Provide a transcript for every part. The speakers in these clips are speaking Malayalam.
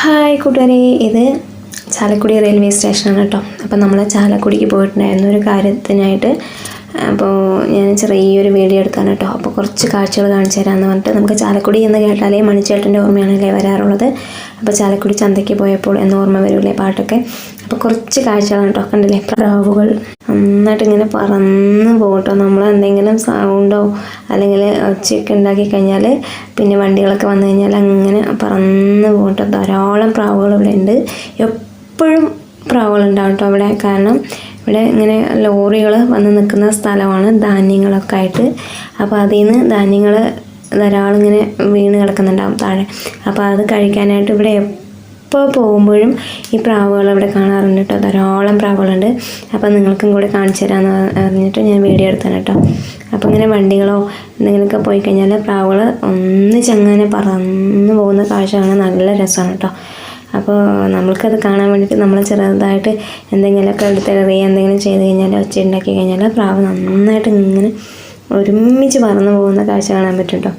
ഹായ് കൂട്ടുകാരെ ഇത് ചാലക്കുടി റെയിൽവേ സ്റ്റേഷനാണ് കേട്ടോ. അപ്പം നമ്മൾ ചാലക്കുടിക്ക് പോയിട്ടുണ്ടായിരുന്നു ഒരു കാര്യത്തിനായിട്ട്. അപ്പോൾ ഞാൻ ചെറിയൊരു വീഡിയോ എടുത്താണ് കേട്ടോ. അപ്പോൾ കുറച്ച് കാഴ്ചകൾ കാണിച്ചു തരാമെന്ന് പറഞ്ഞിട്ട് നമുക്ക് ചാലക്കുടി എന്ന് കേട്ടാലേ മണിച്ചേട്ടന്റെ ഓർമ്മയാണല്ലേ വരാറുള്ളത്. അപ്പോൾ ചാലക്കുടി ചന്തയ്ക്ക് പോയപ്പോൾ എന്ന് ഓർമ്മ വരില്ലേ പാട്ടൊക്കെ? അപ്പോൾ കുറച്ച് കാഴ്ചകളാണ് കേട്ടോ കണ്ടില്ലേ? പ്രാവുകൾ നന്നായിട്ട് ഇങ്ങനെ പറന്ന് പോകട്ടോ നമ്മൾ എന്തെങ്കിലും സൗണ്ടോ അല്ലെങ്കിൽ ഒച്ചയൊക്കെ ഉണ്ടാക്കി കഴിഞ്ഞാൽ പിന്നെ വണ്ടികളൊക്കെ വന്നു കഴിഞ്ഞാൽ അങ്ങനെ പറന്ന് പോകട്ടോ ധാരാളം പ്രാവുകൾ ഇവിടെ ഉണ്ട്. എപ്പോഴും പ്രാവുകളുണ്ടാവും കേട്ടോ അവിടെ കാരണം ഇവിടെ ഇങ്ങനെ ലോറികൾ വന്ന് നിൽക്കുന്ന സ്ഥലമാണ് ധാന്യങ്ങളൊക്കെ ആയിട്ട്. അപ്പോൾ അതിൽ നിന്ന് ധാന്യങ്ങൾ ധാരാളം ഇങ്ങനെ വീണ് കിടക്കുന്നുണ്ടാവും താഴെ. അപ്പോൾ അത് കഴിക്കാനായിട്ട് ഇവിടെ എപ്പോൾ പോകുമ്പോഴും ഈ പ്രാവുകൾ അവിടെ കാണാറുണ്ട് കേട്ടോ. ധാരാളം പ്രാവുകളുണ്ട്. അപ്പോൾ നിങ്ങൾക്കും കൂടെ കാണിച്ചു തരാമെന്ന് പറഞ്ഞിട്ട് ഞാൻ വീഡിയോ എടുത്താണ് കേട്ടോ. അപ്പോൾ ഇങ്ങനെ വണ്ടികളോ എന്തെങ്കിലുമൊക്കെ പോയി കഴിഞ്ഞാൽ പ്രാവുകൾ ഒന്നിച്ചങ്ങനെ പറന്ന് പോകുന്ന കാഴ്ച കാണാൻ നല്ല രസമാണ് കേട്ടോ. അപ്പോൾ നമ്മൾക്കത് കാണാൻ വേണ്ടിയിട്ട് നമ്മൾ ചെറുതായിട്ട് എന്തെങ്കിലുമൊക്കെ എടുത്തെറിയുക എന്തെങ്കിലും ചെയ്ത് കഴിഞ്ഞാൽ ഒച്ച ഉണ്ടാക്കി കഴിഞ്ഞാൽ പ്രാവ് നന്നായിട്ട് ഇങ്ങനെ ഒരുമിച്ച് പറന്ന് പോകുന്ന കാഴ്ച കാണാൻ പറ്റും കേട്ടോ.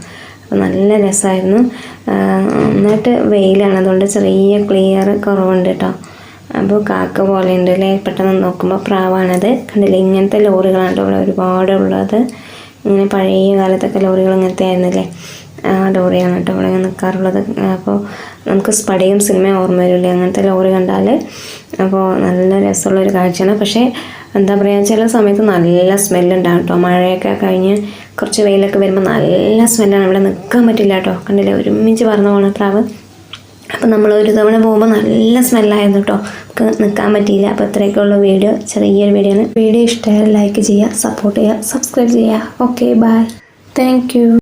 നല്ല രസമായിരുന്നു. നന്നായിട്ട് വെയിലാണ്. അതുകൊണ്ട് ചെറിയ ക്ലിയർ കുറവുണ്ട് കേട്ടോ അപ്പോൾ കാക്ക പോലെ ഉണ്ട് അല്ലേ പെട്ടെന്ന് നോക്കുമ്പോൾ പ്രാവാണത്. കണ്ടില്ലേ? ഇങ്ങനത്തെ ലോറികളാണ് ഇവിടെ ഒരുപാട് ഉള്ളത്. ഇങ്ങനെ പഴയ കാലത്തൊക്കെ ലോറികൾ ഇങ്ങനത്തെ ആയിരുന്നില്ലേ? ആ ലോറിയാണ് കേട്ടോ ഇവിടെ നിൽക്കാറുള്ളത് അപ്പോൾ നമുക്ക് സ്പടികം സിനിമയും ഓർമ്മ വരില്ലേ അങ്ങനത്തെ ലോറി കണ്ടാൽ അപ്പോൾ നല്ല രസമുള്ളൊരു കാഴ്ചയാണ്. പക്ഷേ എന്താ പറയുക ചില സമയത്ത് നല്ല സ്മെല്ലുണ്ടാകും കേട്ടോ. മഴയൊക്കെ കഴിഞ്ഞ് കുറച്ച് വെയിലൊക്കെ വരുമ്പോൾ നല്ല സ്മെല്ലാണ്. ഇവിടെ നിൽക്കാൻ പറ്റില്ല കേട്ടോ. കണ്ടില്ലേ? ഒരുമിച്ച് പറന്ന് പോണ പ്രാവ്. അപ്പം നമ്മൾ ഒരു തവണ പോകുമ്പോൾ നല്ല സ്മെല്ലായിരുന്നു കേട്ടോ. നമുക്ക് നിൽക്കാൻ പറ്റിയില്ല. അപ്പോൾ ഇത്രയൊക്കെയുള്ള വീഡിയോ ചെറിയൊരു വീഡിയോ ആണ്. വീഡിയോ ഇഷ്ടമായാൽ ലൈക്ക് ചെയ്യുക സപ്പോർട്ട് ചെയ്യുക സബ്സ്ക്രൈബ് ചെയ്യുക. Okay bye. താങ്ക്